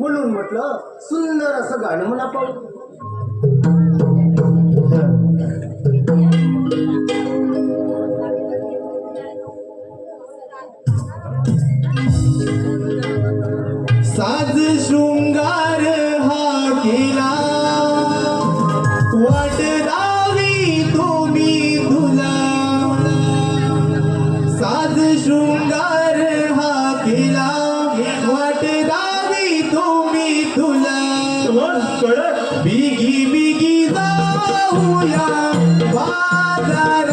म्हणून म्हटलं सुंदर असं गाणं म्हणा पाहू साज शृंगार हा केला. वाट दावी तुम्ही तुला साज शृंगार कडक बिगी बिगी जाऊया बाजार.